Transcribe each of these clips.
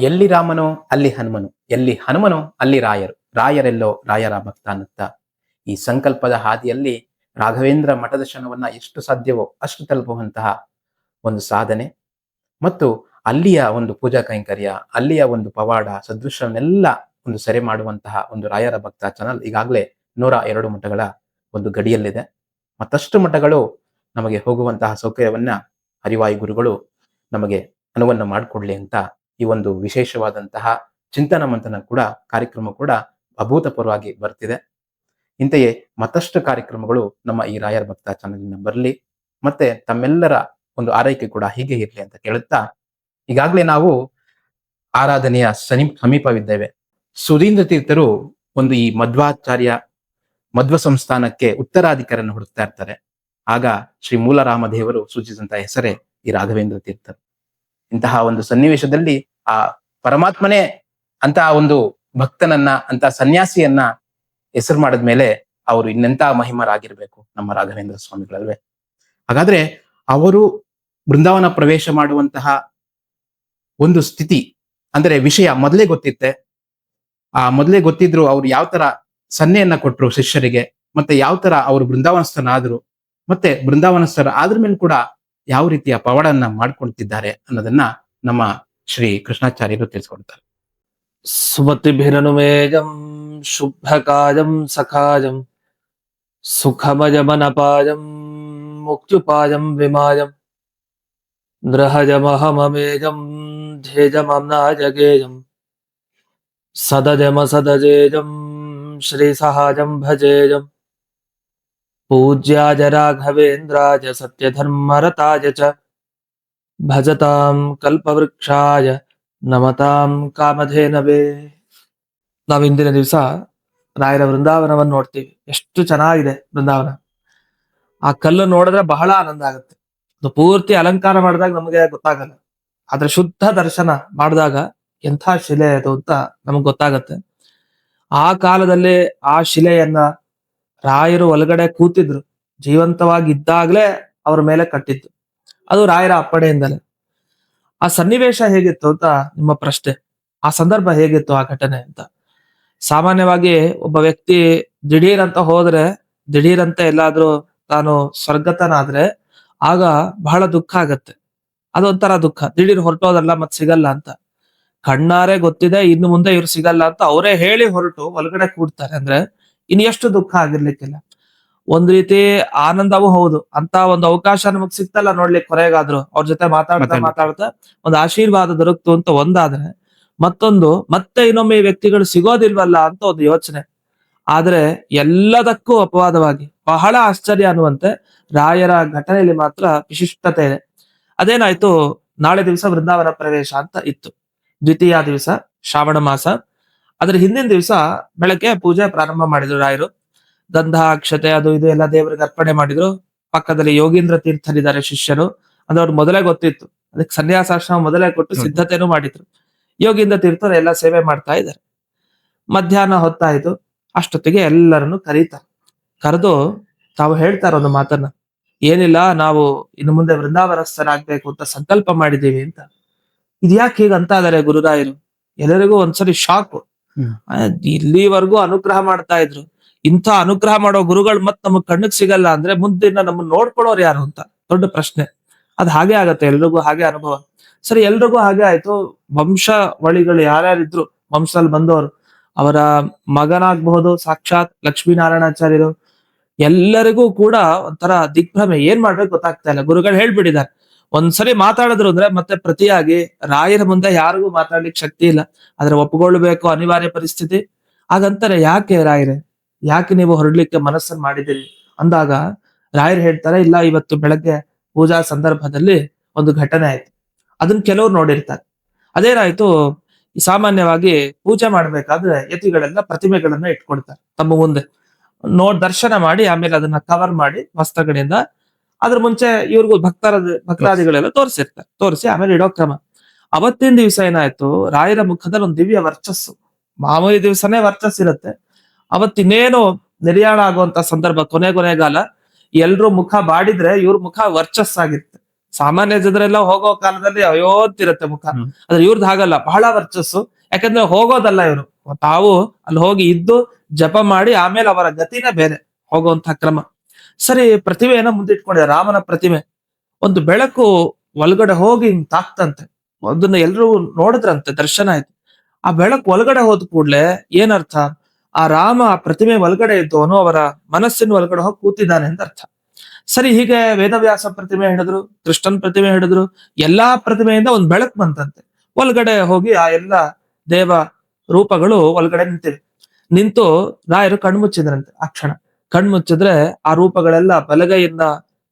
ಎಲ್ಲಿ ರಾಮನೋ, ಅಲ್ಲಿ ಹನುಮನು. ಎಲ್ಲಿ ಹನುಮನೋ, ಅಲ್ಲಿ ರಾಯರು. ರಾಯರೆಲ್ಲೋ ರಾಯರ ಭಕ್ತ ಅನ್ನುತ್ತ. ಈ ಸಂಕಲ್ಪದ ಹಾದಿಯಲ್ಲಿ ರಾಘವೇಂದ್ರ ಮಠದರ್ಶನವನ್ನ ಎಷ್ಟು ಸಾಧ್ಯವೋ ಅಷ್ಟು ತಲುಪುವಂತಹ ಒಂದು ಸಾಧನೆ. ಮತ್ತು ಅಲ್ಲಿಯ ಒಂದು ಪೂಜಾ ಕೈಂಕರ್ಯ, ಅಲ್ಲಿಯ ಒಂದು ಪವಾಡ ಸದೃಶ್ಯವನ್ನೆಲ್ಲ ಒಂದು ಸೆರೆ ಮಾಡುವಂತಹ ಒಂದು ರಾಯರ ಭಕ್ತ ಚಾನಲ್ ಈಗಾಗಲೇ ನೂರ ಎರಡು ಮಠಗಳ ಒಂದು ಗಡಿಯಲ್ಲಿದೆ. ಮತ್ತಷ್ಟು ಮಠಗಳು ನಮಗೆ ಹೋಗುವಂತಹ ಸೌಕರ್ಯವನ್ನ ಹರಿವಾಯು ಗುರುಗಳು ನಮಗೆ ಅನುವನ್ನು ಮಾಡಿಕೊಡ್ಲಿ ಅಂತ ಈ ಒಂದು ವಿಶೇಷವಾದಂತಹ ಚಿಂತನ ಮಂಥನ ಕೂಡ, ಕಾರ್ಯಕ್ರಮ ಕೂಡ ಅಭೂತಪೂರ್ವವಾಗಿ ಬರ್ತಿದೆ. ಇಂತೆಯೇ ಮತ್ತಷ್ಟು ಕಾರ್ಯಕ್ರಮಗಳು ನಮ್ಮ ಈ ರಾಯರ್ ಭಕ್ತ ಚಾನಲ್ನ ಬರಲಿ, ಮತ್ತೆ ತಮ್ಮೆಲ್ಲರ ಒಂದು ಆರೈಕೆ ಕೂಡ ಹೀಗೆ ಇರಲಿ ಅಂತ ಕೇಳುತ್ತಾ, ಈಗಾಗಲೇ ನಾವು ಆರಾಧನೆಯ ಸನಿ ಸಮೀಪವಿದ್ದೇವೆ. ಸುಧೀಂದ್ರ ತೀರ್ಥರು ಒಂದು ಈ ಮಧ್ವಾಚಾರ್ಯ ಮಧ್ವ ಸಂಸ್ಥಾನಕ್ಕೆ ಉತ್ತರಾಧಿಕಾರನ್ನು ಹುಡುಕ್ತಾ ಇರ್ತಾರೆ. ಆಗ ಶ್ರೀ ಮೂಲರಾಮದೇವರು ಸೂಚಿಸಿದಂತಹ ಹೆಸರೇ ಈ ರಾಘವೇಂದ್ರ ತೀರ್ಥರು. ಇಂತಹ ಒಂದು ಸನ್ನಿವೇಶದಲ್ಲಿ ಆ ಪರಮಾತ್ಮನೇ ಅಂತಹ ಒಂದು ಭಕ್ತನನ್ನ ಅಂತ ಸನ್ಯಾಸಿಯನ್ನ ಹೆಸರು ಮಾಡಿದ್ಮೇಲೆ ಅವರು ಇನ್ನೆಂತ ಮಹಿಮರಾಗಿರ್ಬೇಕು ನಮ್ಮ ರಾಘವೇಂದ್ರ ಸ್ವಾಮಿಗಳಲ್ವೇ. ಹಾಗಾದ್ರೆ ಅವರು ಬೃಂದಾವನ ಪ್ರವೇಶ ಮಾಡುವಂತಹ ಒಂದು ಸ್ಥಿತಿ, ಅಂದ್ರೆ ವಿಷಯ ಮೊದಲೇ ಗೊತ್ತಿತ್ತೆ. ಆ ಮೊದಲೇ ಗೊತ್ತಿದ್ರು ಅವ್ರು ಯಾವ ತರ ಸನ್ನೆಯನ್ನ ಕೊಟ್ರು ಶಿಷ್ಯರಿಗೆ, ಮತ್ತೆ ಯಾವ ತರ ಅವರು ಬೃಂದಾವನಸ್ಥರಾದ್ರು ಮತ್ತೆ ಬೃಂದಾವನಸ್ಥರ ಆದ್ರ ಮೇಲೆ ಕೂಡ ಯಾವ ರೀತಿಯ ಪವಾಡನ್ನ ಮಾಡ್ಕೊಳ್ತಿದ್ದಾರೆ ಅನ್ನೋದನ್ನ ನಮ್ಮ ಶ್ರೀ ಕೃಷ್ಣಾಚಾರ್ಯರು ತಿಳಿಸ್ಕೊಡ್ತಾರೆ ಸುಮತಿಭಿರನುಮೇಜಂ ಶುಭ್ರಕಾಜಂ ಸಖಾಜಂ ಸುಖಮಜಮನಪಾಜಂ ಮುಕ್ತ್ಯುಪಾಜಂ ವಿಮಾಜಂ ನೃಹಜಮಹಮಮೇಜಂ ಧ್ಯೇಜಮಮ್ನಾಜಗೇಜಂ ಸದಜಮ ಸದಜೇಜಂ ಶ್ರೀಸಹಾಜಂ ಭಜೇಜಂ पूज्याय राघवेन्द्राय सत्यधर्मरताय च भजतां कल्पवृक्षाय ನಮತಾಂ ಕಾಮಧೇನವೇ ನಾವು ಇಂದಿನ ದಿವಸ ರಾಯರ ವೃಂದಾವನವನ್ನು ನೋಡ್ತೀವಿ ಎಷ್ಟು ಚೆನ್ನಾಗಿದೆ ಬೃಂದಾವನ ಆ ಕಲ್ಲು ನೋಡಿದ್ರೆ ಬಹಳ ಆನಂದ ಆಗುತ್ತೆ ಅದು ಪೂರ್ತಿ ಅಲಂಕಾರ ಮಾಡಿದಾಗ ನಮಗೆ ಗೊತ್ತಾಗಲ್ಲ ಆದ್ರೆ ಶುದ್ಧ ದರ್ಶನ ಮಾಡಿದಾಗ ಎಂಥ ಶಿಲೆ ಅದು ಅಂತ ನಮಗ್ ಗೊತ್ತಾಗತ್ತೆ ಆ ಕಾಲದಲ್ಲಿ ಆ ಶಿಲೆಯನ್ನ ರಾಯರು ಒಳಗಡೆ ಕೂತಿದ್ರು. ಜೀವಂತವಾಗಿ ಇದ್ದಾಗ್ಲೇ ಅವ್ರ ಮೇಲೆ ಕಟ್ಟಿತ್ತು. ಅದು ರಾಯರ ಅಪ್ಪಣೆಯಿಂದಲೇ. ಆ ಸನ್ನಿವೇಶ ಹೇಗಿತ್ತು ಅಂತ ನಿಮ್ಮ ಪ್ರಶ್ನೆ. ಆ ಸಂದರ್ಭ ಹೇಗಿತ್ತು ಆ ಘಟನೆ ಅಂತ. ಸಾಮಾನ್ಯವಾಗಿ ಒಬ್ಬ ವ್ಯಕ್ತಿ ದಿಢೀರ್ ಅಂತ ಹೋದ್ರೆ ದಿಢೀರ್ ಅಂತ ಎಲ್ಲಾದ್ರೂ ತಾನು ಸ್ವರ್ಗತನಾದ್ರೆ, ಆಗ ಬಹಳ ದುಃಖ ಆಗತ್ತೆ. ಅದೊಂಥರ ದುಃಖ. ದಿಢೀರ್ ಹೊರಟೋದಲ್ಲ ಮತ್ ಸಿಗಲ್ಲ ಅಂತ. ಕಣ್ಣಾರೆ ಗೊತ್ತಿದೆ, ಇನ್ನು ಮುಂದೆ ಇವ್ರು ಸಿಗಲ್ಲ ಅಂತ ಅವರೇ ಹೇಳಿ ಹೊರಟು, ಒಳಗಡೆ ಕೂಡ್ತಾರೆ. ಅಂದ್ರೆ ಇನ್ ಎಷ್ಟು ದುಃಖ ಆಗಿರ್ಲಿಕ್ಕಿಲ್ಲ. ಒಂದ್ ರೀತಿ ಆನಂದವೂ ಹೌದು. ಅಂತ ಒಂದು ಅವಕಾಶ ನಮಗ್ ಸಿಕ್ತಲ್ಲ ನೋಡ್ಲಿಕ್ಕೆ ಕೊನೆಗಾದ್ರು ಅವ್ರ ಜೊತೆ ಮಾತಾಡ್ತಾ ಮಾತಾಡಿ. ಮಾತಾಡ್ತಾ ಒಂದು ಆಶೀರ್ವಾದ ದೊರಕ್ತು ಅಂತ ಒಂದಾದ್ರೆ ಮತ್ತೊಂದು ಮತ್ತೆ ಇನ್ನೊಮ್ಮೆ ಈ ವ್ಯಕ್ತಿಗಳು ಸಿಗೋದಿಲ್ವಲ್ಲ ಅಂತ ಒಂದು ಯೋಚನೆ. ಆದ್ರೆ ಎಲ್ಲದಕ್ಕೂ ಅಪವಾದವಾಗಿ ಬಹಳ ಆಶ್ಚರ್ಯ ಅನ್ನುವಂತೆ ರಾಯರ ಘಟನೆಯಲ್ಲಿ ಮಾತ್ರ ವಿಶಿಷ್ಟತೆ ಇದೆ. ಅದೇನಾಯ್ತು ನಾಳೆ ದಿವಸ ವೃಂದಾವನ ಪ್ರವೇಶ ಅಂತ ಇತ್ತು. ದ್ವಿತೀಯ ದಿವಸ ಶ್ರಾವಣ ಮಾಸ. ಅದ್ರ ಹಿಂದಿನ ದಿವಸ ಬೆಳಗ್ಗೆ ಪೂಜೆ ಪ್ರಾರಂಭ ಮಾಡಿದ್ರು ರಾಯರು. ಗಂಧ ಅಕ್ಷತೆ ಅದು ಇದು ಎಲ್ಲ ದೇವರಿಗೆ ಅರ್ಪಣೆ ಮಾಡಿದ್ರು. ಪಕ್ಕದಲ್ಲಿ ಯೋಗೀಂದ್ರ ತೀರ್ಥರಿದ್ದಾರೆ ಶಿಷ್ಯರು. ಅದು ಅವ್ರು ಮೊದಲೇ ಗೊತ್ತಿತ್ತು. ಅದಕ್ಕೆ ಸನ್ಯಾಸಾಶ್ರಮ ಮೊದಲೇ ಕೊಟ್ಟು. ಸಿದ್ಧತೆನೂ ಮಾಡಿದ್ರು. ಯೋಗೀಂದ್ರ ತೀರ್ಥರು ಎಲ್ಲ ಸೇವೆ ಮಾಡ್ತಾ ಇದ್ದಾರೆ. ಮಧ್ಯಾಹ್ನ ಹೊತ್ತಾಯ್ತು. ಅಷ್ಟೊತ್ತಿಗೆ ಎಲ್ಲರನ್ನು ಕರೀತಾರೆ. ಕರೆದು ತಾವು ಹೇಳ್ತಾರ ಒಂದು ಮಾತನ್ನ. ಏನಿಲ್ಲ ನಾವು ಇನ್ನು ಮುಂದೆ ವೃಂದಾವನಸ್ಥರಾಗ್ಬೇಕು ಅಂತ ಸಂಕಲ್ಪ ಮಾಡಿದ್ದೀವಿ ಅಂತ. ಇದ್ಯಾಕೆ ಹೀಗಂತ ಇದಾರೆ ಗುರುರಾಯರು. ಎಲ್ಲರಿಗೂ ಒಂದ್ಸರಿ ಶಾಕು. ಇಲ್ಲಿವರೆಗೂ ಅನುಗ್ರಹ ಮಾಡ್ತಾ ಇದ್ರು. ಇಂಥ ಅನುಗ್ರಹ ಮಾಡೋ ಗುರುಗಳು ಮತ್ ನಮಗ್ ಕಣ್ಣಕ್ ಸಿಗಲ್ಲ ಅಂದ್ರೆ ಮುಂದಿನ ನಮ್ಮನ್ನ ನೋಡ್ಕೊಳ್ಳೋರು ಯಾರು ಅಂತ? ದೊಡ್ಡ ಪ್ರಶ್ನೆ. ಅದ್ ಹಾಗೆ ಆಗತ್ತೆ, ಎಲ್ರಿಗೂ ಹಾಗೆ ಅನುಭವ. ಸರಿ, ಎಲ್ರಿಗೂ ಹಾಗೆ ಆಯ್ತು. ವಂಶವಳಿಗಳು ಯಾರ್ಯಾರಿದ್ರು, ವಂಶದಲ್ಲಿ ಬಂದವರು, ಅವರ ಮಗನಾಗಬಹುದು, ಸಾಕ್ಷಾತ್ ಲಕ್ಷ್ಮೀನಾರಾಯಣಾಚಾರ್ಯರು. ಎಲ್ಲರಿಗೂ ಕೂಡ ಒಂಥರ ದಿಗ್ಭ್ರಮೆ. ಏನ್ ಮಾಡ್ಬೇಕು ಗೊತ್ತಾಗ್ತಾ ಇಲ್ಲ. ಗುರುಗಳು ಹೇಳ್ಬಿಟ್ಟಿದ್ದಾರೆ. ಒಂದ್ಸರಿ ಮಾತಾಡಿದ್ರು ಅಂದ್ರೆ ಮತ್ತೆ ಪ್ರತಿಯಾಗಿ ರಾಯರ ಮುಂದೆ ಯಾರಿಗೂ ಮಾತಾಡ್ಲಿಕ್ಕೆ ಶಕ್ತಿ ಇಲ್ಲ. ಆದ್ರೆ ಒಪ್ಪಿಕೊಳ್ಬೇಕು, ಅನಿವಾರ್ಯ ಪರಿಸ್ಥಿತಿ. ಹಾಗಂತಾರೆ, ಯಾಕೆ ರಾಯರೇ? ಯಾಕೆ ನೀವು ಹೊರಡ್ಲಿಕ್ಕೆ ಮನಸ್ಸನ್ನು ಮಾಡಿದಿರಿ ಅಂದಾಗ ರಾಯರು ಹೇಳ್ತಾರೆ, ಇಲ್ಲ, ಇವತ್ತು ಬೆಳಗ್ಗೆ ಪೂಜಾ ಸಂದರ್ಭದಲ್ಲಿ ಒಂದು ಘಟನೆ ಆಯ್ತು. ಅದನ್ನ ಕೆಲವ್ರು ನೋಡಿರ್ತಾರೆ. ಅದೇನಾಯ್ತು ಸಾಮಾನ್ಯವಾಗಿ ಪೂಜೆ ಮಾಡ್ಬೇಕಾದ್ರೆ ಯತಿಗಳೆಲ್ಲ ಪ್ರತಿಮೆಗಳನ್ನ ಇಟ್ಕೊಳ್ತಾರೆ ತಮ್ಮ ಮುಂದೆ. ನೋಡ್, ದರ್ಶನ ಮಾಡಿ, ಆಮೇಲೆ ಅದನ್ನ ಕವರ್ ಮಾಡಿ ವಸ್ತ್ರಗಳಿಂದ ಅದ್ರ ಮುಂಚೆ ಇವ್ರಿಗೂ ಭಕ್ತರ ಭಕ್ತಾದಿಗಳೆಲ್ಲ ತೋರಿಸಿರ್ತಾರೆ. ತೋರಿಸಿ ಆಮೇಲೆ ಇಡೋ ಕ್ರಮ. ಅವತ್ತಿನ ದಿವಸ ಏನಾಯ್ತು ರಾಯರ ಮುಖದಲ್ಲಿ ಒಂದು ದಿವ್ಯ ವರ್ಚಸ್ಸು. ಮಾಮೂಲಿ ದಿವಸನೇ ವರ್ಚಸ್ ಇರುತ್ತೆ. ಅವತ್ತಿನ್ನೇನು ನಿರ್ಯಾಣ ಆಗುವಂತ ಸಂದರ್ಭ ಕೊನೆ ಕೊನೆಗಾಲ ಎಲ್ರು ಮುಖ ಬಾಡಿದ್ರೆ ಇವ್ರ ಮುಖ ವರ್ಚಸ್ಸಾಗಿರುತ್ತೆ. ಸಾಮಾನ್ಯ ಜನರೆಲ್ಲ ಹೋಗೋ ಕಾಲದಲ್ಲಿ ಅಯೋತ್ತಿರುತ್ತೆ ಮುಖ. ಆದ್ರೆ ಇವ್ರದ್ದು ಹಾಗಲ್ಲ ಬಹಳ ವರ್ಚಸ್ಸು. ಯಾಕಂದ್ರೆ ಹೋಗೋದಲ್ಲ ಇವರು. ತಾವು ಅಲ್ಲಿ ಹೋಗಿ ಇದ್ದು ಜಪ ಮಾಡಿ ಆಮೇಲೆ ಅವರ ಗತಿನೇ ಬೇರೆ. ಹೋಗುವಂತ ಕ್ರಮ. ಸರಿ, ಪ್ರತಿಮೆಯನ್ನ ಮುಂದಿಟ್ಕೊಂಡೆ ರಾಮನ ಪ್ರತಿಮೆ. ಒಂದು ಬೆಳಕು ಒಳಗಡೆ ಹೋಗಿ ಹಿಂಗ್ ತಾಕ್ತಂತೆ. ಅದನ್ನ ಎಲ್ರು ನೋಡಿದ್ರಂತೆ, ದರ್ಶನ ಆಯ್ತು. ಆ ಬೆಳಕು ಒಳಗಡೆ ಹೋದ ಕೂಡ್ಲೆ ಏನರ್ಥ? ಆ ರಾಮ ಆ ಪ್ರತಿಮೆ ಒಳಗಡೆ ಇದ್ದವನು ಅವರ ಮನಸ್ಸಿನ ಒಳಗಡೆ ಹೋಗಿ ಕೂತಿದ್ದಾನೆ ಅಂತ ಅರ್ಥ. ಸರಿ, ಹೀಗೆ ವೇದವ್ಯಾಸ ಪ್ರತಿಮೆ ಹಿಡಿದ್ರು, ಕೃಷ್ಣನ್ ಪ್ರತಿಮೆ ಹಿಡಿದ್ರು, ಎಲ್ಲಾ ಪ್ರತಿಮೆಯಿಂದ ಒಂದ್ ಬೆಳಕು ಬಂತಂತೆ. ಒಳಗಡೆ ಹೋಗಿ ಆ ಎಲ್ಲ ದೇವ ರೂಪಗಳು ಒಳಗಡೆ ನಿಂತಿವೆ. ನಿಂತು ರಾಯರು ಕಣ್ಮುಚ್ಚಿದ್ರಂತೆ ಆ ಕ್ಷಣ. ಕಣ್ಮುಚ್ಚಿದ್ರೆ ಆ ರೂಪಗಳೆಲ್ಲ ಬಲಗೈಯಿಂದ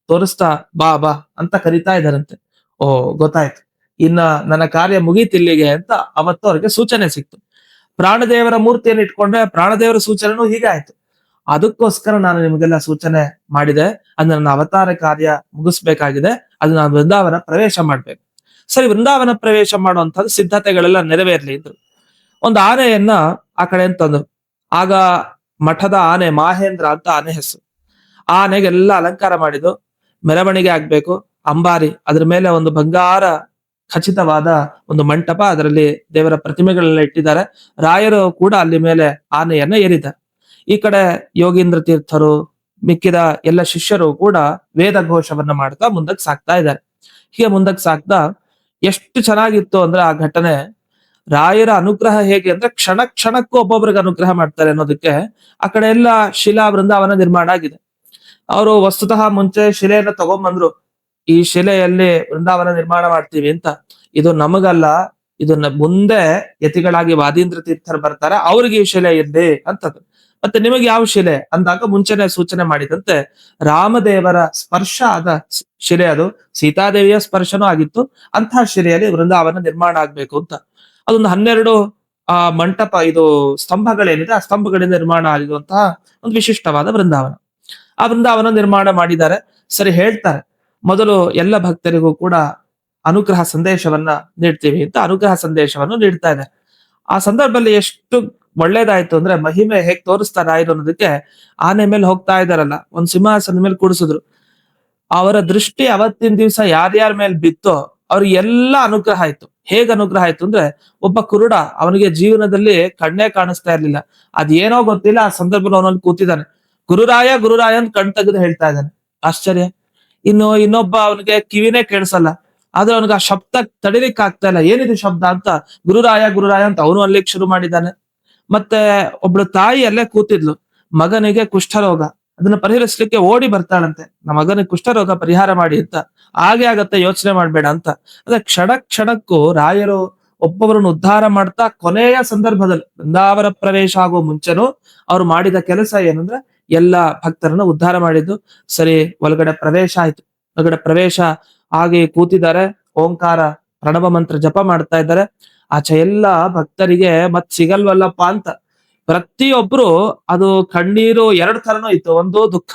ತೋರಿಸ್ತಾ ಬಾ ಬಾ ಅಂತ ಕರಿತಾ ಇದ್ದಾರಂತೆ. ಓ, ಗೊತ್ತಾಯ್ತು. ಇನ್ನ ನನ್ನ ಕಾರ್ಯ ಮುಗೀತಿಲ್ಲಿಗೆ ಅಂತ ಅವತ್ತು ಅವ್ರಿಗೆ ಸೂಚನೆ ಸಿಕ್ತು. ಪ್ರಾಣದೇವರ ಮೂರ್ತಿಯನ್ನು ಇಟ್ಕೊಂಡ್ರೆ ಪ್ರಾಣದೇವರ ಸೂಚನೆನೂ ಹೀಗೆ ಆಯ್ತು. ಅದಕ್ಕೋಸ್ಕರ ನಾನು ನಿಮಗೆಲ್ಲ ಸೂಚನೆ ಮಾಡಿದೆ. ಅದು ನನ್ನ ಅವತಾರ ಕಾರ್ಯ ಮುಗಿಸ್ಬೇಕಾಗಿದೆ. ಅದು ನಾನು ವೃಂದಾವನ ಪ್ರವೇಶ ಮಾಡ್ಬೇಕು. ಸರಿ, ವೃಂದಾವನ ಪ್ರವೇಶ ಮಾಡುವಂತದ್ದು ಸಿದ್ಧತೆಗಳೆಲ್ಲ ನೆರವೇರ್ಲಿ ಇದ್ರು ಒಂದು ಆನೆಯನ್ನ ಆ ಕಡೆ ತಂದ್ರು? ಆಗ ಮಠದ ಆನೆ ಮಾಹೇಂದ್ರ ಅಂತ ಆನೆ ಹೆಸರು. ಆನೆಗೆಲ್ಲ ಅಲಂಕಾರ ಮಾಡಿದ್ದು ಮೆರವಣಿಗೆ ಆಗ್ಬೇಕು, ಅಂಬಾರಿ, ಅದ್ರ ಮೇಲೆ ಒಂದು ಬಂಗಾರ ಖಚಿತವಾದ ಒಂದು ಮಂಟಪ ಅದರಲ್ಲಿ ದೇವರ ಪ್ರತಿಮೆಗಳನ್ನ ಇಟ್ಟಿದ್ದಾರೆ. ರಾಯರು ಕೂಡ ಅಲ್ಲಿ ಮೇಲೆ ಆನೆಯನ್ನ ಏರಿದ್ದಾರೆ. ಈ ಕಡೆ ಯೋಗೀಂದ್ರ ತೀರ್ಥರು, ಮಿಕ್ಕಿದ ಎಲ್ಲ ಶಿಷ್ಯರು ಕೂಡ ವೇದ ಘೋಷವನ್ನ ಮಾಡ್ತಾ ಮುಂದಕ್ಕೆ ಸಾಕ್ತಾ ಇದ್ದಾರೆ. ಹೀಗೆ ಮುಂದಕ್ಕೆ ಸಾಕ್ತಾ ಎಷ್ಟು ಚೆನ್ನಾಗಿತ್ತು ಅಂದ್ರೆ ಆ ಘಟನೆ ರಾಯರ ಅನುಗ್ರಹ ಹೇಗೆ ಅಂದ್ರೆ ಕ್ಷಣ ಕ್ಷಣಕ್ಕೂ ಒಬ್ಬೊಬ್ರಿಗೆ ಅನುಗ್ರಹ ಮಾಡ್ತಾರೆ ಅನ್ನೋದಕ್ಕೆ ಆ ಕಡೆ ಎಲ್ಲ ಶಿಲಾ ಬೃಂದಾವನ ನಿರ್ಮಾಣ ಆಗಿದೆ. ಅವರು ವಸ್ತುತಃ ಮುಂಚೆ ಶಿಲೆಯನ್ನ ತಗೊಂಬಂದ್ರು, ಈ ಶಿಲೆಯಲ್ಲಿ ವೃಂದಾವನ ನಿರ್ಮಾಣ ಮಾಡ್ತೀವಿ ಅಂತ. ಇದು ನಮಗಲ್ಲ ಇದನ್ನ ಮುಂದೆ ಯತಿಗಳಾಗಿ ವಾದೀಂದ್ರ ತೀರ್ಥರು ಬರ್ತಾರೆ, ಅವ್ರಿಗೆ ಈ ಶಿಲೆ ಇರ್ಲಿ ಅಂತದ್ದು. ಮತ್ತೆ ನಿಮಗೆ ಯಾವ ಶಿಲೆ? ಅಂದಾಗ ಮುಂಚೆನೆ ಸೂಚನೆ ಮಾಡಿದಂತೆ ರಾಮದೇವರ ಸ್ಪರ್ಶ ಆದ ಶಿಲೆ ಅದು. ಸೀತಾದೇವಿಯ ಸ್ಪರ್ಶನೂ ಆಗಿತ್ತು. ಅಂತಹ ಶಿಲೆಯಲ್ಲಿ ವೃಂದಾವನ ನಿರ್ಮಾಣ ಆಗ್ಬೇಕು ಅಂತ. ಅದೊಂದು ಹನ್ನೆರಡು, ಆ, ಮಂಟಪ, ಇದು ಸ್ತಂಭಗಳೇನಿದೆ, ಆ ಸ್ತಂಭಗಳಿಂದ ನಿರ್ಮಾಣ ಆಗಿರುವಂತಹ ಒಂದು ವಿಶಿಷ್ಟವಾದ ಬೃಂದಾವನ ಆ ಬೃಂದಾವನ ನಿರ್ಮಾಣ ಮಾಡಿದ್ದಾರೆ. ಸರಿ, ಹೇಳ್ತಾರೆ. ಮೊದಲು ಎಲ್ಲ ಭಕ್ತರಿಗೂ ಕೂಡ ಅನುಗ್ರಹ ಸಂದೇಶವನ್ನ ನೀಡ್ತೀವಿ ಅಂತ ಅನುಗ್ರಹ ಸಂದೇಶವನ್ನು ನೀಡ್ತಾ ಇದ್ದಾರೆ ಆ ಸಂದರ್ಭದಲ್ಲಿ ಎಷ್ಟು ಒಳ್ಳೇದಾಯ್ತು ಅಂದ್ರೆ ಮಹಿಮೆ ಹೇಗ್ ತೋರಿಸ್ತಾ ರಾಯರು ಅನ್ನೋದಕ್ಕೆ ಆನೆ ಮೇಲೆ ಹೋಗ್ತಾ ಇದಾರಲ್ಲ ಒಂದ್ ಸಿಂಹಾಸನ ಮೇಲೆ ಕೂಡಿಸಿದ್ರು. ಅವರ ದೃಷ್ಟಿ ಅವತ್ತಿನ ದಿವಸ ಯಾರ್ಯಾರ ಮೇಲೆ ಬಿತ್ತೋ ಅವ್ರಿಗೆಲ್ಲ ಅನುಗ್ರಹ ಆಯ್ತು. ಹೇಗ್ ಅನುಗ್ರಹ ಆಯ್ತು ಅಂದ್ರೆ ಒಬ್ಬ ಕುರುಡ ಅವನಿಗೆ ಜೀವನದಲ್ಲಿ ಕಣ್ಣೇ ಕಾಣಿಸ್ತಾ ಇರ್ಲಿಲ್ಲ. ಅದೇನೋ ಗೊತ್ತಿಲ್ಲ, ಆ ಸಂದರ್ಭದಲ್ಲಿ ಅವನಲ್ಲಿ ಕೂತಿದ್ದಾನೆ. ಗುರುರಾಯ ಗುರುರಾಯ ಅಂತ ಕಣ್ ತೆಗೆದು ಹೇಳ್ತಾ ಇದ್ದಾನೆ. ಆಶ್ಚರ್ಯ. ಇನ್ನು ಇನ್ನೊಬ್ಬ ಅವನಿಗೆ ಕಿವಿನೇ ಕೇಳಿಸಲ್ಲ. ಆದ್ರೆ ಅವನಿಗೆ ಆ ಶಬ್ದ ತಡಿಲಿಕ್ಕೆ ಆಗ್ತಾ ಇಲ್ಲ. ಏನಿದು ಶಬ್ದ ಅಂತ? ಗುರುರಾಯ ಗುರುರಾಯ ಅಂತ ಅವನು ಅಲ್ಲಿಗೆ ಶುರು ಮಾಡಿದ್ದಾನೆ. ಮತ್ತೆ ಒಬ್ಳು ತಾಯಿ ಅಲ್ಲೇ ಕೂತಿದ್ಲು. ಮಗನಿಗೆ ಕುಷ್ಠರೋಗ. ಅದನ್ನ ಪರಿಹರಿಸ್ಲಿಕ್ಕೆ ಓಡಿ ಬರ್ತಾಳಂತೆ. ನಮ್ಮ ಮಗನಿಗೆ ಕುಷ್ಠರೋಗ ಪರಿಹಾರ ಮಾಡಿ ಅಂತ. ಹಾಗೆ ಆಗತ್ತೆ ಯೋಚನೆ ಮಾಡ್ಬೇಡ ಅಂತ. ಅದೇ ಕ್ಷಣ ಕ್ಷಣಕ್ಕೂ ರಾಯರು ಒಬ್ಬೊಬ್ಬರನ್ನು ಉದ್ಧಾರ ಮಾಡ್ತಾ ಕೊನೆಯ ಸಂದರ್ಭದಲ್ಲಿ ಬೃಂದಾವನ ಪ್ರವೇಶ ಆಗುವ ಮುಂಚೆನೂ ಅವ್ರು ಮಾಡಿದ ಕೆಲಸ ಏನಂದ್ರೆ ಎಲ್ಲ ಭಕ್ತರನ್ನ ಉದ್ಧಾರ ಮಾಡಿದ್ದು, ಸರಿ ಒಳಗಡೆ ಪ್ರವೇಶ ಆಯ್ತು. ಒಳಗಡೆ ಪ್ರವೇಶ ಆಗಿ ಕೂತಿದ್ದಾರೆ, ಓಂಕಾರ, ಪ್ರಣವ ಮಂತ್ರ ಜಪ ಮಾಡ್ತಾ ಇದ್ದಾರೆ. ಆಚೆ ಎಲ್ಲ ಭಕ್ತರಿಗೆ ಮತ್ ಸಿಗಲ್ವಲ್ಲಪ್ಪ ಅಂತ. ಪ್ರತಿಯೊಬ್ರು ಅದು ಕಣ್ಣೀರು ಎರಡ್ ತರನೂ ಇತ್ತು. ಒಂದು ದುಃಖ,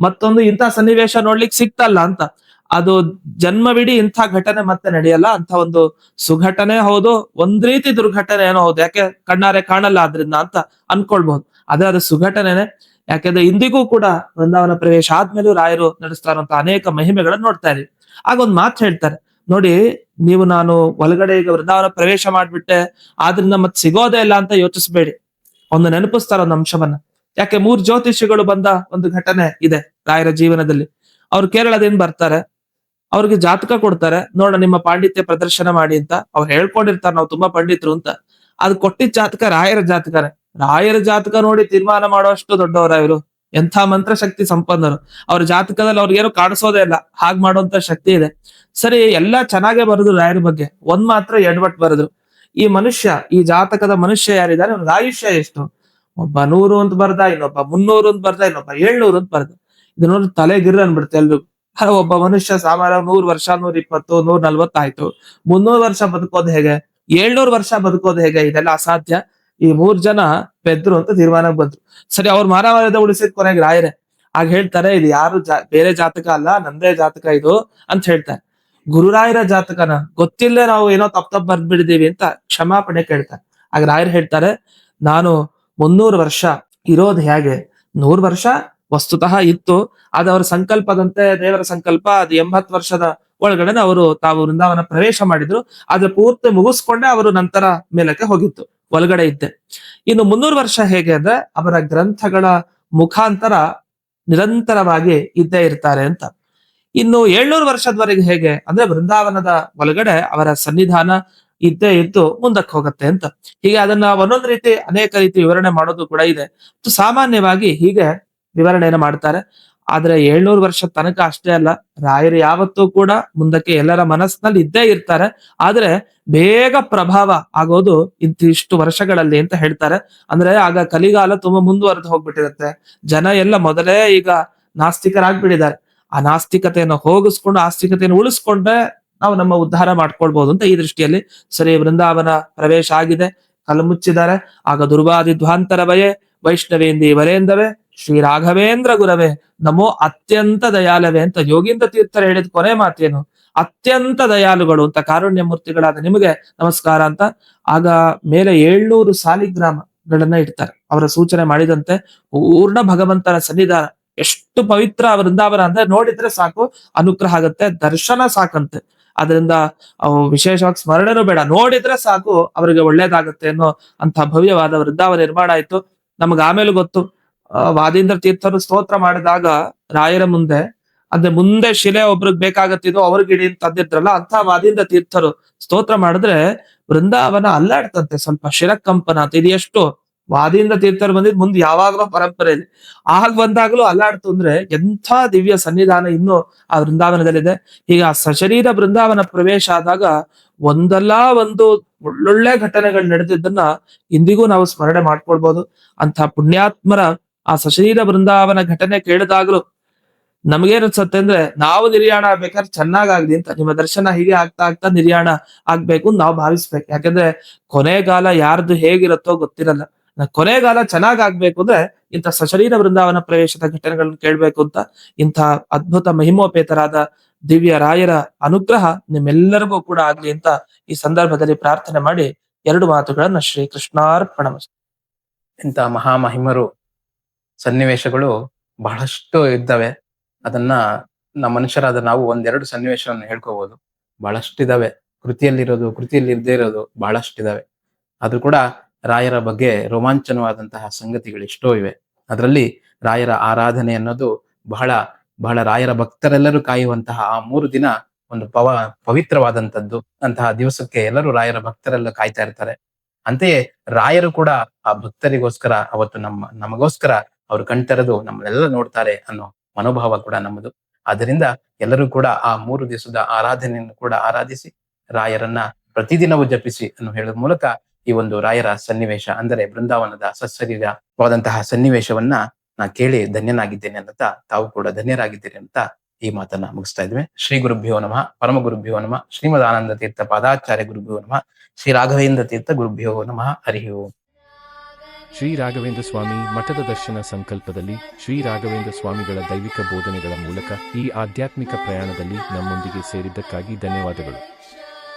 ಮತ್ತೊಂದು ಇಂಥ ಸನ್ನಿವೇಶ ನೋಡ್ಲಿಕ್ಕೆ ಸಿಕ್ತಲ್ಲ ಅಂತ. ಅದು ಜನ್ಮವಿಡೀ ಇಂಥ ಘಟನೆ ಮತ್ತೆ ನಡೆಯಲ್ಲ. ಅಂತ ಒಂದು ಸುಘಟನೆ ಹೌದು, ಒಂದ್ ರೀತಿ ದುರ್ಘಟನೆ ಏನೋ ಹೌದು. ಯಾಕೆ ಕಣ್ಣಾರೆ ಕಾಣಲ್ಲ ಅದ್ರಿಂದ ಅಂತ ಅನ್ಕೊಳ್ಬಹುದು. ಅದೇ ಅದು ಸುಘಟನೆನೆ. ಯಾಕೆಂದ್ರೆ ಇಂದಿಗೂ ಕೂಡ ವೃಂದಾವನ ಪ್ರವೇಶ ಆದ್ಮೇಲೂ ರಾಯರು ನಡೆಸ್ತಾ ಇರುವಂತ ಅನೇಕ ಮಹಿಮೆಗಳನ್ನ ನೋಡ್ತಾ ಇದೀವಿ ಆಗ ಒಂದ್ ಮಾತು ಹೇಳ್ತಾರೆ. ನೋಡಿ, ನೀವು ನಾನು ಒಳಗಡೆ ಈಗ ವೃಂದಾವನ ಪ್ರವೇಶ ಮಾಡ್ಬಿಟ್ಟೆ, ಆದ್ರಿಂದ ಮತ್ ಸಿಗೋದೇ ಇಲ್ಲ ಅಂತ ಯೋಚಿಸ್ಬೇಡಿ. ಒಂದು ನೆನಪಿಸ್ತಾರ ಒಂದು ಅಂಶವನ್ನ. ಯಾಕೆ ಮೂರ್ ಜ್ಯೋತಿಷಿಗಳು ಬಂದ ಒಂದು ಘಟನೆ ಇದೆ ರಾಯರ ಜೀವನದಲ್ಲಿ. ಅವ್ರು ಕೇರಳದಿಂದ ಬರ್ತಾರೆ. ಅವ್ರಿಗೆ ಜಾತಕ ಕೊಡ್ತಾರೆ. ನೋಡ ನಿಮ್ಮ ಪಾಂಡಿತ್ಯ ಪ್ರದರ್ಶನ ಮಾಡಿ ಅಂತ ಅವ್ರು ಹೇಳ್ಕೊಂಡಿರ್ತಾರೆ. ನಾವು ತುಂಬಾ ಪಂಡಿತರು ಅಂತ. ಅದ್ ಕೊಟ್ಟಿದ್ ಜಾತಕ ರಾಯರ ಜಾತಕನೇ. ರಾಯರ ಜಾತಕ ನೋಡಿ ತೀರ್ಮಾನ ಮಾಡುವಷ್ಟು ದೊಡ್ಡವರ ಇವರು. ಎಂಥ ಮಂತ್ರ ಶಕ್ತಿ ಸಂಪನ್ನರು. ಅವ್ರ ಜಾತಕದಲ್ಲಿ ಅವ್ರಿಗೇನು ಕಾಣಿಸೋದೇ ಇಲ್ಲ. ಹಾಗ್ ಮಾಡುವಂತ ಶಕ್ತಿ ಇದೆ. ಸರಿ, ಎಲ್ಲಾ ಚೆನ್ನಾಗೇ ಬರೆದ್ರು ರಾಯರ ಬಗ್ಗೆ. ಒಂದ್ ಮಾತ್ರ ಎಡವಟ್ ಬರೆದ್ರು ಈ ಮನುಷ್ಯ, ಈ ಜಾತಕದ ಮನುಷ್ಯ ಯಾರಿದ್ದಾರೆ? ಅವನ ಆಯುಷ್ಯ ಎಷ್ಟು? ಒಬ್ಬ ನೂರು ಅಂತ ಬರ್ದ, ಇನ್ನೊಬ್ಬ ಮುನ್ನೂರು ಅಂತ ಬರ್ದ, ಇನ್ನೊಬ್ಬ ಏಳ್ನೂರು ಅಂತ ಬರ್ದ. ಇದು ನೋಡಿ ತಲೆ ಗಿರ್ ಅನ್ಬಿಡುತ್ತೆ ಎಲ್ರಿಗೂ. ಒಬ್ಬ ಮನುಷ್ಯ ಸಾಮಾನ್ಯ ನೂರ್ ವರ್ಷ ನೂರ್ ಇಪ್ಪತ್ತು ನೂರ್ ನಲ್ವತ್ತಾಯ್ತು ಮುನ್ನೂರು ವರ್ಷ ಬದುಕೋದು ಹೇಗೆ? ಏಳ್ನೂರು ವರ್ಷ ಬದುಕೋದು ಹೇಗೆ? ಇದೆಲ್ಲ ಅಸಾಧ್ಯ? ಈ ಮೂರ್ ಜನ ಪೆದ್ರು ಅಂತ ತೀರ್ಮಾನಕ್ಕೆ ಬಂದ್ರು. ಸರಿ, ಅವ್ರ ಮಾನವರದ ಉಳಿಸಿದ ಕೊನೆಗೆ ರಾಯರೇ. ಆಗ ಹೇಳ್ತಾರೆ, ಇದು ಯಾರು ಬೇರೆ ಜಾತಕ ಅಲ್ಲ, ನಂದೇ ಜಾತಕ ಇದು ಅಂತ ಹೇಳ್ತಾರೆ. ಗುರುರಾಯರ ಜಾತಕನ ಗೊತ್ತಿಲ್ಲ ನಾವು ಏನೋ ತಪ್ಪ ತಪ್ಪು ಬರ್ದ್ಬಿಡಿದೀವಿ ಅಂತ ಕ್ಷಮಾಪಣೆ ಕೇಳ್ತಾರೆ. ಆಗ ರಾಯರು ಹೇಳ್ತಾರೆ, ನಾನು ಮುನ್ನೂರು ವರ್ಷ ಇರೋದು ಹೇಗೆ? ನೂರು ವರ್ಷ ವಸ್ತುತಃ ಇತ್ತು ಅದು ಅವರ ಸಂಕಲ್ಪದಂತೆ ದೇವರ ಸಂಕಲ್ಪ, ಅದು ಎಂಬತ್ತು ವರ್ಷದ ಒಳಗಡೆ ಅವರು ತಾವು ವೃಂದಾವನ ಪ್ರವೇಶ ಮಾಡಿದ್ರು, ಆದ್ರೆ ಪೂರ್ತಿ ಮುಗಿಸ್ಕೊಂಡೆ ಅವರು ನಂತರ ಮೇಲಕ್ಕೆ ಹೋಗಿತ್ತು, ಒಳಗಡೆ ಇದ್ದೆ. ಇನ್ನು ಮುನ್ನೂರು ವರ್ಷ ಹೇಗೆ ಅಂದ್ರೆ, ಅವರ ಗ್ರಂಥಗಳ ಮುಖಾಂತರ ನಿರಂತರವಾಗಿ ಇದ್ದೇ ಇರ್ತಾರೆ ಅಂತ. ಇನ್ನು ಏಳ್ನೂರು ವರ್ಷದವರೆಗೆ ಹೇಗೆ? ಅಂದ್ರೆ ಬೃಂದಾವನದ ಒಳಗಡೆ ಅವರ ಸನ್ನಿಧಾನ ಇದ್ದೇ ಇದ್ದು ಮುಂದಕ್ಕೆ ಹೋಗುತ್ತೆ ಅಂತ. ಹೀಗೆ ಅದನ್ನ ಒಂದೊಂದು ರೀತಿ ಅನೇಕ ರೀತಿ ವಿವರಣೆ ಮಾಡೋದು ಕೂಡ ಇದೆ. ಸಾಮಾನ್ಯವಾಗಿ ಹೀಗೆ ವಿವರಣೆಯನ್ನು ಮಾಡ್ತಾರೆ. ಆದ್ರೆ ಏಳ್ನೂರು ವರ್ಷ ತನಕ ಅಷ್ಟೇ ಅಲ್ಲ, ರಾಯರು ಯಾವತ್ತೂ ಕೂಡ ಮುಂದಕ್ಕೆ ಎಲ್ಲರ ಮನಸ್ಸಿನಲ್ಲಿ ಇದ್ದೇ ಇರ್ತಾರೆ. ಆದ್ರೆ ಬೇಗ ಪ್ರಭಾವ ಆಗೋದು ಇಂತಿಷ್ಟು ವರ್ಷಗಳಲ್ಲಿ ಅಂತ ಹೇಳ್ತಾರೆ. ಅಂದ್ರೆ ಆಗ ಕಲಿಗಾಲ ತುಂಬಾ ಮುಂದುವರೆದು ಹೋಗ್ಬಿಟ್ಟಿರುತ್ತೆ. ಜನ ಎಲ್ಲ ಮೊದಲೇ ಈಗ ನಾಸ್ತಿಕರಾಗ್ಬಿಟ್ಟಿದ್ದಾರೆ. ಆ ನಾಸ್ತಿಕತೆಯನ್ನು ಹೋಗಿಸ್ಕೊಂಡು, ಆಸ್ತಿಕತೆಯನ್ನು ಉಳಿಸ್ಕೊಂಡ್ರೆ ನಾವು ನಮ್ಮ ಉದ್ಧಾರ ಮಾಡ್ಕೊಳ್ಬಹುದು ಅಂತ ಈ ದೃಷ್ಟಿಯಲ್ಲಿ ಸರಿ ವೃಂದಾವನ ಪ್ರವೇಶ ಆಗಿದೆ. ಕಲ್ಲು ಮುಚ್ಚಿದ್ದಾರೆ. ಆಗ ದುರ್ವಾದಿ ಧ್ವಾಂತರ ಭಯೇ ವೈಷ್ಣವೇಂದಿ ವರೇಂದವೇ ಶ್ರೀ ರಾಘವೇಂದ್ರ ಗುರವೇ, ನಮೋ ಅತ್ಯಂತ ದಯಾಲವೇ ಅಂತ ಯೋಗೀಂದ್ರ ತೀರ್ಥರು ಹೇಳಿದ ಕೊನೆ ಮಾತೇನು. ಅತ್ಯಂತ ದಯಾಳುಗಳು ಅಂತ ಕಾರುಣ್ಯ ಮೂರ್ತಿಗಳಾದ ನಿಮಗೆ ನಮಸ್ಕಾರ ಅಂತ. ಆಗ ಮೇಲೆ ಏಳ್ನೂರು ಸಾಲಿಗ್ರಾಮಗಳನ್ನ ಇಡ್ತಾರೆ. ಅವರ ಸೂಚನೆ ಮಾಡಿದಂತೆ ಪೂರ್ಣ ಭಗವಂತನ ಸನ್ನಿಧಾನ. ಎಷ್ಟು ಪವಿತ್ರ ವೃಂದಾವನ ಅಂದ್ರೆ ನೋಡಿದ್ರೆ ಸಾಕು, ಅನುಗ್ರಹ ಆಗುತ್ತೆ, ದರ್ಶನ ಸಾಕಂತೆ. ಅದರಿಂದ ಅವು ವಿಶೇಷವಾಗಿ ಸ್ಮರಣೆನೂ ಬೇಡ, ನೋಡಿದ್ರೆ ಸಾಕು, ಅವರಿಗೆ ಒಳ್ಳೇದಾಗುತ್ತೆ ಅನ್ನೋ ಅಂತ ಭವ್ಯವಾದ ವೃಂದಾವನ ನಿರ್ಮಾಣ ಆಯ್ತು. ನಮ್ಗೆ ಆಮೇಲೆ ಗೊತ್ತು ವಾದೀಂದ್ರ ತೀರ್ಥರು ಸ್ತೋತ್ರ ಮಾಡಿದಾಗ ರಾಯರ ಮುಂದೆ, ಅಂದ್ರೆ ಮುಂದೆ ಶಿಲೆ ಒಬ್ರಿಗೆ ಬೇಕಾಗತ್ತಿದ್ದು ಅವ್ರಿಗೆ ಇಡೀ ಅಂತ ಅಂದಿದ್ರಲ್ಲ ಅಂತ ವಾದೀಂದ್ರ ತೀರ್ಥರು ಸ್ತೋತ್ರ ಮಾಡಿದ್ರೆ ವೃಂದಾವನ ಅಲ್ಲಾಡ್ತಂತೆ, ಸ್ವಲ್ಪ ಶಿರಕಂಪನ ಅಂತ, ಇದು ಎಷ್ಟು ವಾದೀಂದ್ರ ತೀರ್ಥರು ಬಂದಿದ್ ಮುಂದೆ ಯಾವಾಗಲೂ ಪರಂಪರೆ ಇದೆ ಆಗ ಬಂದಾಗಲೂ ಅಲ್ಲಾಡ್ತು ಅಂದ್ರೆ ಎಂಥ ದಿವ್ಯ ಸನ್ನಿಧಾನ ಇನ್ನು ಆ ಬೃಂದಾವನದಲ್ಲಿದೆ ಈಗ ಆ ಸಶರೀರ ಬೃಂದಾವನ ಪ್ರವೇಶ ಆದಾಗ ಒಂದಲ್ಲ ಒಂದು ಒಳ್ಳೊಳ್ಳೆ ಘಟನೆಗಳು ನಡೆದಿದ್ದನ್ನ ಇಂದಿಗೂ ನಾವು ಸ್ಮರಣೆ ಮಾಡ್ಕೊಳ್ಬಹುದು ಅಂತ ಪುಣ್ಯಾತ್ಮರ ಆ ಸಶರೀರ ಬೃಂದಾವನ ಘಟನೆ ಕೇಳಿದಾಗಲೂ ನಮಗೇನ್ ಅನ್ಸುತ್ತೆ ಅಂದ್ರೆ ನಾವು ನಿರ್ಯಾಣ ಆಗ್ಬೇಕಾದ್ರೆ ಚೆನ್ನಾಗಾಗ್ಲಿ ಅಂತ, ನಿಮ್ಮ ದರ್ಶನ ಹೀಗೆ ಆಗ್ತಾ ಆಗ್ತಾ ನಿರ್ಯಾಣ ಆಗ್ಬೇಕು ನಾವು ಭಾವಿಸ್ಬೇಕು. ಯಾಕಂದ್ರೆ ಕೊನೆಗಾಲ ಯಾರ್ದು ಹೇಗಿರುತ್ತೋ ಗೊತ್ತಿರಲ್ಲ. ಕೊನೆಗಾಲ ಚೆನ್ನಾಗ್ ಆಗ್ಬೇಕು ಅಂದ್ರೆ ಇಂಥ ಸಶರೀರ ಬೃಂದಾವನ ಪ್ರವೇಶದ ಘಟನೆಗಳನ್ನು ಕೇಳ್ಬೇಕು ಅಂತ ಇಂಥ ಅದ್ಭುತ ಮಹಿಮೋಪೇತರಾದ ದಿವ್ಯ ರಾಯರ ಅನುಗ್ರಹ ನಿಮ್ಮೆಲ್ಲರಿಗೂ ಕೂಡ ಆಗ್ಲಿ ಅಂತ ಈ ಸಂದರ್ಭದಲ್ಲಿ ಪ್ರಾರ್ಥನೆ ಮಾಡಿ ಎರಡು ಮಾತುಗಳನ್ನ ಶ್ರೀ ಕೃಷ್ಣಾರ್ಪಣ ಇಂಥ ಮಹಾಮಹಿಮರು ಸನ್ನಿವೇಶಗಳು ಬಹಳಷ್ಟು ಇದ್ದಾವೆ. ಅದನ್ನ ನಮ್ಮ ಮನುಷ್ಯರಾದ ನಾವು ಒಂದೆರಡು ಸನ್ನಿವೇಶವನ್ನು ಹೇಳ್ಕೋಬಹುದು ಬಹಳಷ್ಟಿದಾವೆ. ಕೃತಿಯಲ್ಲಿರೋದು, ಕೃತಿಯಲ್ಲಿ ಇರದೇ ಇರೋದು ಬಹಳಷ್ಟಿದಾವೆ. ಆದ್ರೂ ಕೂಡ ರಾಯರ ಬಗ್ಗೆ ರೋಮಾಂಚನವಾದಂತಹ ಸಂಗತಿಗಳು ಎಷ್ಟೋ ಇವೆ. ಅದರಲ್ಲಿ ರಾಯರ ಆರಾಧನೆ ಅನ್ನೋದು ಬಹಳ ಬಹಳ ರಾಯರ ಭಕ್ತರೆಲ್ಲರೂ ಕಾಯುವಂತಹ ಆ ಮೂರು ದಿನ ಒಂದು ಪವ ಪವಿತ್ರವಾದಂತದ್ದು ಅಂತಹ ದಿವಸಕ್ಕೆ ಎಲ್ಲರೂ ರಾಯರ ಭಕ್ತರೆಲ್ಲ ಕಾಯ್ತಾ ಇರ್ತಾರೆ. ಅಂತೆಯೇ ರಾಯರು ಕೂಡ ಆ ಭಕ್ತರಿಗೋಸ್ಕರ ಅವತ್ತು ನಮ್ಮ, ನಮಗೋಸ್ಕರ ಅವರು ಕಣ್ತರೆದು ನಮ್ಮನ್ನೆಲ್ಲ ನೋಡ್ತಾರೆ ಅನ್ನೋ ಮನೋಭಾವ ಕೂಡ ನಮ್ಮದು. ಆದ್ದರಿಂದ ಎಲ್ಲರೂ ಕೂಡ ಆ ಮೂರು ದಿವಸದ ಆರಾಧನೆಯನ್ನು ಕೂಡ ಆರಾಧಿಸಿ, ರಾಯರನ್ನ ಪ್ರತಿದಿನವೂ ಜಪಿಸಿ ಅನ್ನು ಹೇಳುವ ಮೂಲಕ ಈ ಒಂದು ರಾಯರ ಸನ್ನಿವೇಶ ಅಂದರೆ ಬೃಂದಾವನದ ಸಚ್ಚರೀರವಾದಂತಹ ಸನ್ನಿವೇಶವನ್ನ ನಾ ಕೇಳಿ ಧನ್ಯನಾಗಿದ್ದೇನೆ ಅಂತ ತಾವು ಕೂಡ ಧನ್ಯರಾಗಿದ್ದೀರಿ ಅಂತ ಈ ಮಾತನ್ನ ಮುಗಿಸ್ತಾ ಇದ್ವಿ. ಶ್ರೀ ಗುರುಭ್ಯೋ ನಮಃ. ಪರಮ ಗುರುಭ್ಯೋ ನಮಃ. ಶ್ರೀಮದ್ ಆನಂದ ತೀರ್ಥ ಪಾದಾಚಾರ್ಯ ಗುರುಭ್ಯೋ ನಮಃ. ಶ್ರೀ ರಾಘವೇಂದ್ರ ತೀರ್ಥ ಗುರುಭ್ಯೋ ನಮಃ. ಹರಿ ಶ್ರೀ ರಾಘವೇಂದ್ರ ಸ್ವಾಮಿ ಮಠದ ದರ್ಶನ ಸಂಕಲ್ಪದಲ್ಲಿ ಶ್ರೀ ರಾಘವೇಂದ್ರ ಸ್ವಾಮಿಗಳ ದೈವಿಕ ಬೋಧನೆಗಳ ಮೂಲಕ ಈ ಆಧ್ಯಾತ್ಮಿಕ ಪ್ರಯಾಣದಲ್ಲಿ ನಮ್ಮೊಂದಿಗೆ ಸೇರಿದ್ದಕ್ಕಾಗಿ ಧನ್ಯವಾದಗಳು.